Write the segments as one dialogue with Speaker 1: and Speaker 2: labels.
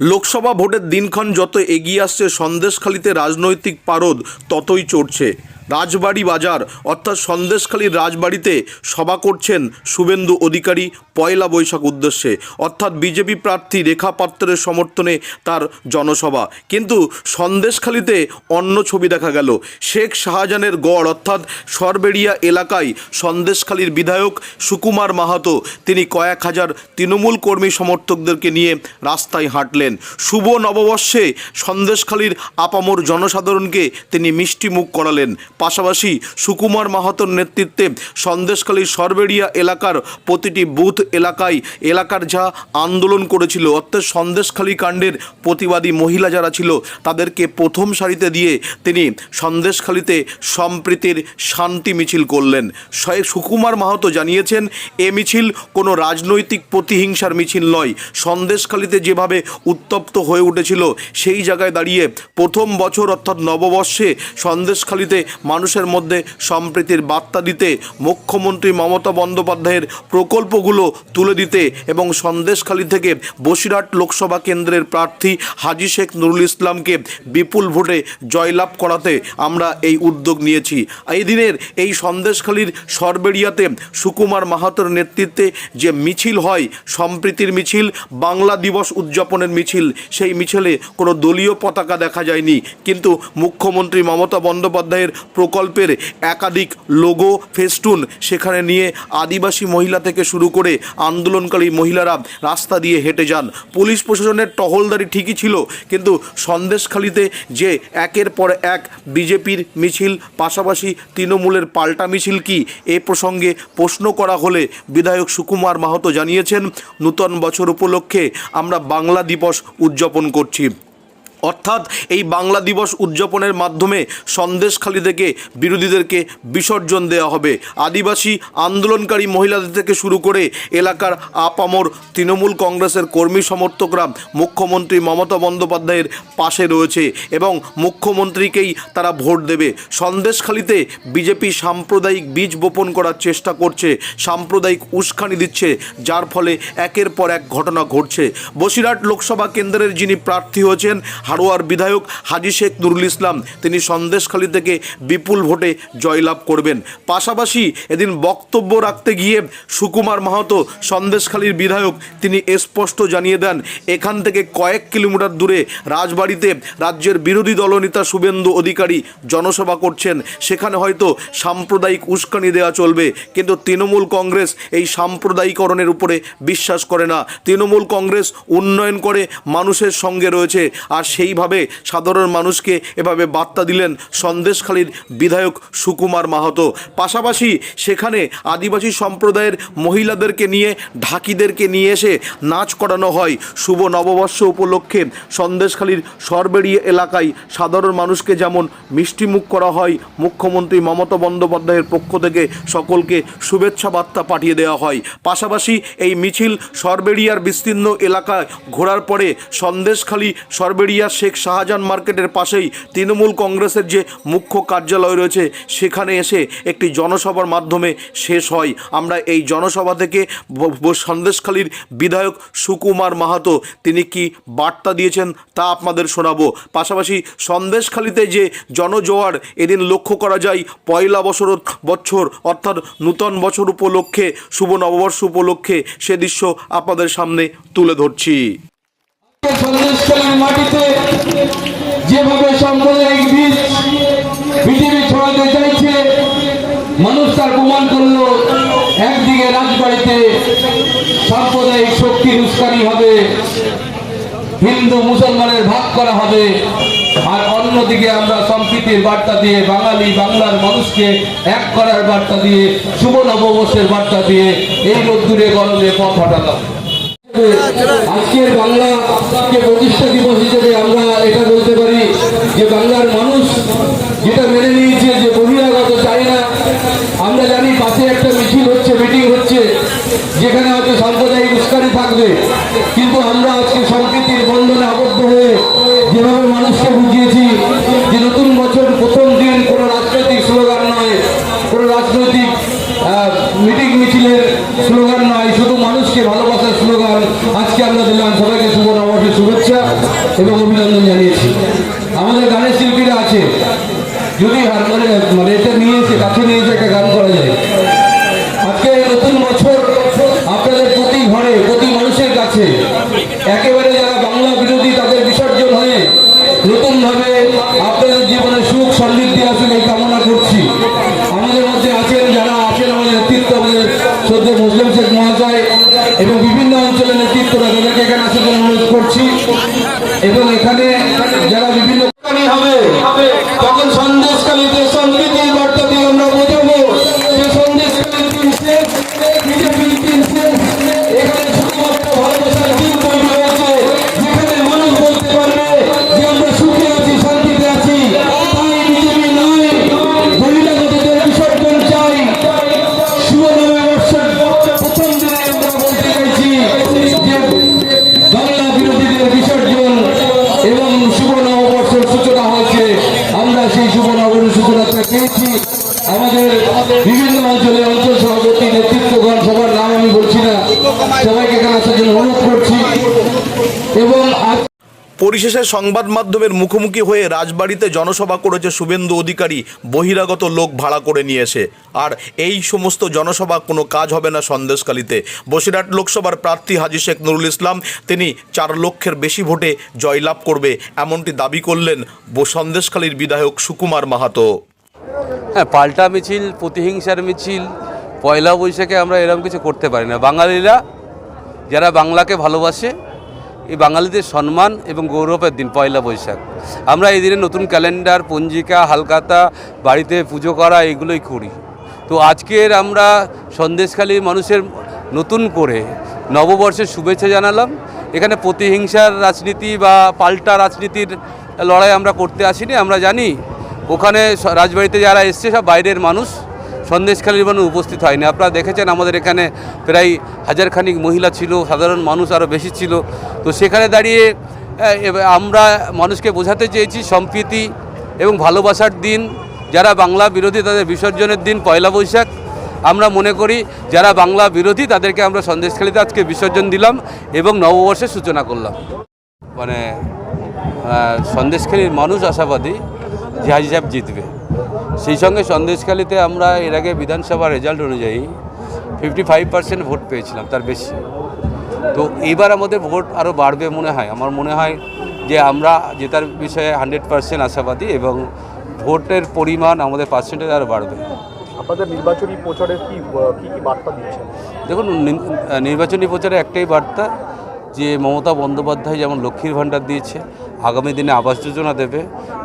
Speaker 1: লোকসভা ভোটের দিনক্ষণ যত এগিয়ে আসছে সন্দেশখালিতে রাজনৈতিক পারদ ততই চড়ছে। রাজবাড়ি বাজার, অর্থাৎ সন্দেশখালীর রাজবাড়িতে সভা করছেন শুভেন্দু অধিকারী পয়লা বৈশাখ উদ্দেশ্যে। অর্থাৎ বিজেপি প্রার্থী রেখা পাত্রের সমর্থনে তার জনসভা। কিন্তু সন্দেশখালীতে অন্য ছবি দেখা গেল। শেখ শাহজাহানের গড়, অর্থাৎ সরবেড়িয়া এলাকায় সন্দেশখালীর বিধায়ক সুকুমার মাহাতো, তিনি কয়েক হাজার তৃণমূল কর্মী সমর্থকদেরকে নিয়ে রাস্তায় হাঁটলেন। শুভ নববর্ষে সন্দেশখালীর আপামর জনসাধারণকে তিনি মিষ্টি মুখ করালেন। পাশাপাশি সুকুমার মাহাতোর নেতৃত্বে সন্দেশখালীর সরবেড়িয়া এলাকার প্রতিটি বুথ এলাকায় এলাকার যা আন্দোলন করেছিল, অর্থাৎ সন্দেশখালী কাণ্ডের প্রতিবাদী মহিলা যারা ছিল, তাদেরকে প্রথম সারিতে দিয়ে তিনি সন্দেশখালীতে সম্প্রীতির শান্তি মিছিল করলেন। সুকুমার মাহাতো জানিয়েছেন, এ মিছিল কোনো রাজনৈতিক প্রতিহিংসার মিছিল নয়। সন্দেশখালীতে যেভাবে উত্তপ্ত হয়ে উঠেছিল, সেই জায়গায় দাঁড়িয়ে প্রথম বছর, অর্থাৎ নববর্ষে সন্দেশখালীতে মানুষের মধ্যে সম্প্রীতির বার্তা দিতে মুখ্যমন্ত্রী মমতা বন্দ্যোপাধ্যায়ের প্রকল্পগুলো তুলে দিতে এবং সন্দেশখালী থেকে বসিরহাট লোকসভা কেন্দ্রের প্রার্থী হাজি শেখ নুরুল ইসলামকে বিপুল ভোটে জয়লাভ করাতে আমরা এই উদ্যোগ নিয়েছি। এই দিনের এই সন্দেশখালীর সরবেরিয়াতে সুকুমার মাহাতোর নেতৃত্বে যে মিছিল হয়, সম্প্রীতির মিছিল, বাংলা দিবস উদযাপনের মিছিল, সেই মিছিলে কোনো দলীয় পতাকা দেখা যায়নি। কিন্তু মুখ্যমন্ত্রী মমতা বন্দ্যোপাধ্যায়ের প্রকল্পের একাধিক লোগো, ফেস্টুন সেখানে নিয়ে আদিবাসী মহিলা থেকে শুরু করে আন্দোলনকারী মহিলারা রাস্তা দিয়ে হেঁটে যান। পুলিশ প্রশাসনের টহলদারি ঠিকই ছিল, কিন্তু সন্দেশখালিতে যে একের পর এক বিজেপির মিছিল, পাশাপাশি তৃণমূলের পাল্টা মিছিল কি, এ প্রসঙ্গে প্রশ্ন করা হলে বিধায়ক সুকুমার মাহাতো জানিয়েছেন, নূতন বছর উপলক্ষে আমরা বাংলা দিবস উদযাপন করছি। অর্থাৎ এই বাংলা দিবস উদযাপনের মাধ্যমে সন্দেশখালী থেকে বিরোধীদেরকে বিসর্জন দেওয়া হবে। আদিবাসী আন্দোলনকারী মহিলাদের থেকে শুরু করে এলাকার আপামর তৃণমূল কংগ্রেসের কর্মী সমর্থকরা মুখ্যমন্ত্রী মমতা বন্দ্যোপাধ্যায়ের পাশে রয়েছে এবং মুখ্যমন্ত্রীকেই তারা ভোট দেবে। সন্দেশখালীতে বিজেপি সাম্প্রদায়িক বীজ বপন করার চেষ্টা করছে, সাম্প্রদায়িক উস্কানি দিচ্ছে, যার ফলে একের পর এক ঘটনা ঘটছে। বসিরহাট লোকসভা কেন্দ্রের যিনি প্রার্থী হয়েছেন হারোয়ার বিধায়ক হাজি শেখ নুরুল ইসলাম। তিনি সন্দেশখালী থেকে বিপুল ভোটে জয়লাভ করবেন। পাশাপাশি এদিন বক্তব্য রাখতে গিয়ে সুকুমার মাহাতো, সন্দেশখালীর বিধায়ক, তিনি স্পষ্ট জানিয়ে দেন, এখান থেকে কয়েক কিলোমিটার দূরে রাজবাড়িতে রাজ্যের বিরোধী দলনেতা শুভেন্দু অধিকারী জনসভা করছেন। সেখানে হয়তো সাম্প্রদায়িক উস্কানি দেওয়া চলবে, কিন্তু তৃণমূল কংগ্রেস এই সাম্প্রদায়িকরণের উপরে বিশ্বাস করে না। তৃণমূল কংগ্রেস উন্নয়ন করে মানুষের সঙ্গে রয়েছে। আর সেইভাবে সাধারণ মানুষকে এভাবে বার্তা দিলেন সন্দেশখালীর বিধায়ক সুকুমার মাহাতো। পাশাপাশি সেখানে আদিবাসী সম্প্রদায়ের মহিলাদেরকে নিয়ে, ঢাকিদেরকে নিয়ে এসে নাচ করানো হয়। শুভ নববর্ষ উপলক্ষে সন্দেশখালীর সরবেড়িয়া এলাকায় সাধারণ মানুষকে যেমন মিষ্টিমুখ করা হয়, মুখ্যমন্ত্রী মমতা বন্দ্যোপাধ্যায়ের পক্ষ থেকে সকলকে শুভেচ্ছা বার্তা পাঠিয়ে দেওয়া হয়। পাশাপাশি এই মিছিল সরবেড়িয়ার বিস্তীর্ণ এলাকায় ঘোরার পরে সন্দেশখালী সরবেড়িয়া শেখ শাহজাহান মার্কেটের পাশেই তৃণমূল কংগ্রেসের যে মুখ্য কার্যালয় রয়েছে, সেখানে এসে একটি জনসভার মাধ্যমে শেষ হয়। আমরা এই জনসভা থেকে সন্দেশখালীর বিধায়ক সুকুমার মাহাতো, তিনি কি বার্তা দিয়েছেন তা আপনাদের শোনাবো। পাশাপাশি সন্দেশখালীতে যে জনজোয়ার, এদিন লক্ষ্য করা যায়, পয়লা বছর বছর, অর্থাৎ নূতন বছর উপলক্ষে, শুভ নববর্ষ উপলক্ষে সে দৃশ্য আপনাদের সামনে তুলে ধরছি।
Speaker 2: মাটিতে যেভাবে সাম্প্রদায়িক বীজ পৃথিবী ছড়াতে চাইছে, মানুষ তার প্রমাণ করল, একদিকে রাজবাড়িতে সাম্প্রদায়িক শক্তির উস্কানি হবে, হিন্দু মুসলমানের ভাগ করা হবে, আর অন্যদিকে আমরা সম্প্রীতির বার্তা দিয়ে, বাঙালি বাংলার মানুষকে এক করার বার্তা দিয়ে, শুভ নববর্ষের বার্তা দিয়ে এই রোদ্দুরে গরমে পথ হাঁটালাম। আজকের বাংলাকে প্রতিষ্ঠা দিবস হিসেবে আমরা এটা বলতে পারি যে বাংলার মানুষ যেটা মেনে নিয়েছে যে বহিরাগত চাই না। আমরা জানি পাশে একটা মিছিল হচ্ছে, মিটিং হচ্ছে, যেখানে হয়তো সাম্প্রদায়িক উস্কানি থাকবে। কিন্তু আমরা আজকে সম্প্রীতির বন্ধনে আবদ্ধ হয়ে যেভাবে মানুষকে বুঝিয়েছি যে নতুন বছর প্রথম দিন কোনো রাজনৈতিক স্লোগান নয় কোনো রাজনৈতিক মিটিং মিছিলের স্লোগান নয় শুধু মানুষকে ভালোবাসার স্লোগান আজকে আমরা দিলাম সবাইকে শুভ নববর্ষের শুভেচ্ছা
Speaker 3: শুভেচ্ছা এবং অভিনন্দন জানিয়েছি আমাদের গানের শিল্পীরা আছে যদি হারমোনি মানে এটা নিয়ে এসে কাছে নিয়ে এসে একটা সভাপতি নেতৃত্বগণ সবার নাম আমি বলছি না। সবাইকে এখানে আসার জন্য অনুরোধ করছি। এবং
Speaker 1: পরিশেষে সংবাদ মাধ্যমের মুখোমুখি হয়ে রাজবাড়িতে জনসভা করেছে শুভেন্দু অধিকারী। বহিরাগত লোক ভাড়া করে নিয়ে এসে আর এই সমস্ত জনসভা কোনো কাজ হবে না সন্দেশকালীতে বসিরহাট লোকসভার প্রার্থী হাজি শেখ নুরুল ইসলাম তিনি চার লক্ষের বেশি ভোটে জয়লাভ করবে এমনটি দাবি করলেন সন্দেশখালীর বিধায়ক সুকুমার মাহাতো।
Speaker 2: হ্যাঁ পাল্টা মিছিল প্রতিহিংসার মিছিল পয়লা বৈশাখে আমরা এরকম কিছু করতে পারি না। বাঙালিরা যারা বাংলাকে ভালোবাসে, এই বাঙালিদের সম্মান এবং গৌরবের দিন, পয়লা বৈশাখ। আমরা এই দিনে নতুন ক্যালেন্ডার, পঞ্জিকা, হালকাতা, বাড়িতে পুজো করা, এগুলোই করি। তো আজকের আমরা সন্দেশখালী মানুষের নতুন করে নববর্ষের শুভেচ্ছা জানালাম। এখানে প্রতিহিংসার রাজনীতি বা পাল্টা রাজনীতির লড়াই আমরা করতে আসিনি। আমরা জানি ওখানে রাজবাড়িতে যারা এসছে সব বাইরের মানুষ। সন্দেশখালীর মানুষ উপস্থিত হয়নি। আপনারা দেখেছেন আমাদের এখানে প্রায় হাজারখানিক মহিলা ছিল, সাধারণ মানুষ আরও বেশি ছিল। তো সেখানে দাঁড়িয়ে আমরা মানুষকে বোঝাতে চেয়েছি, সম্প্রীতি এবং ভালোবাসার দিন, যারা বাংলা বিরোধী তাদের বিসর্জনের দিন, পয়লা বৈশাখ। আমরা মনে করি, যারা বাংলা বিরোধী তাদেরকে আমরা সন্দেশখালীতে আজকে বিসর্জন দিলাম এবং নববর্ষের সূচনা করলাম। মানে সন্দেশখালীর মানুষ আশাবাদী যে হাজি সাহেব জিতবে। সেই সঙ্গে সন্দেশখালীতে আমরা এর আগে বিধানসভা রেজাল্ট অনুযায়ী ফিফটি ফাইভ পার্সেন্ট ভোট পেয়েছিলাম তার বেশি। তো এবার আমাদের ভোট আরও বাড়বে মনে হয়। আমার মনে হয় যে আমরা জেতার বিষয়ে হান্ড্রেড পার্সেন্ট আশাবাদী এবং ভোটের পরিমাণ আমাদের পার্সেন্টেজ আরও বাড়বে।
Speaker 4: আপনাদের নির্বাচনী প্রচারের কি কী কী বার্তা দিচ্ছেন?
Speaker 2: দেখুন নির্বাচনী প্রচারে একটাই বার্তা যে মমতা বন্দ্যোপাধ্যায় যেমন লক্ষ্মীর ভাণ্ডার দিয়েছে আগামী দিনে আবাস যোজনা দেবে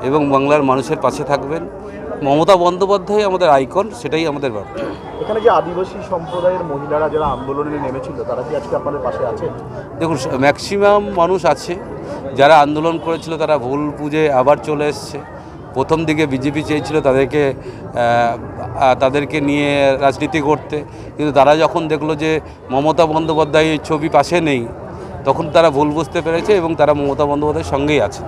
Speaker 2: এবং বাংলার মানুষের পাশে থাকবেন। মমতা বন্দ্যোপাধ্যায় আমাদের আইকন সেটাই আমাদের ব্যাপার।
Speaker 4: এখানে যে আদিবাসী সম্প্রদায়ের মহিলারা যারা আন্দোলনে নেমেছিল তারা কি আজকে আপনাদের পাশে আছে?
Speaker 2: দেখুন ম্যাক্সিমাম মানুষ আছে। যারা আন্দোলন করেছিল তারা ভুল বুঝে আবার চলে এসছে। প্রথম দিকে বিজেপি চেয়েছিল তাদেরকে তাদেরকে নিয়ে রাজনীতি করতে। কিন্তু তারা যখন দেখল যে মমতা বন্দ্যোপাধ্যায়ের ছবি পাশে নেই তখন তারা ভুল বুঝতে পেরেছে এবং তারা মমতা বন্দ্যোপাধ্যায়ের সঙ্গেই আছে।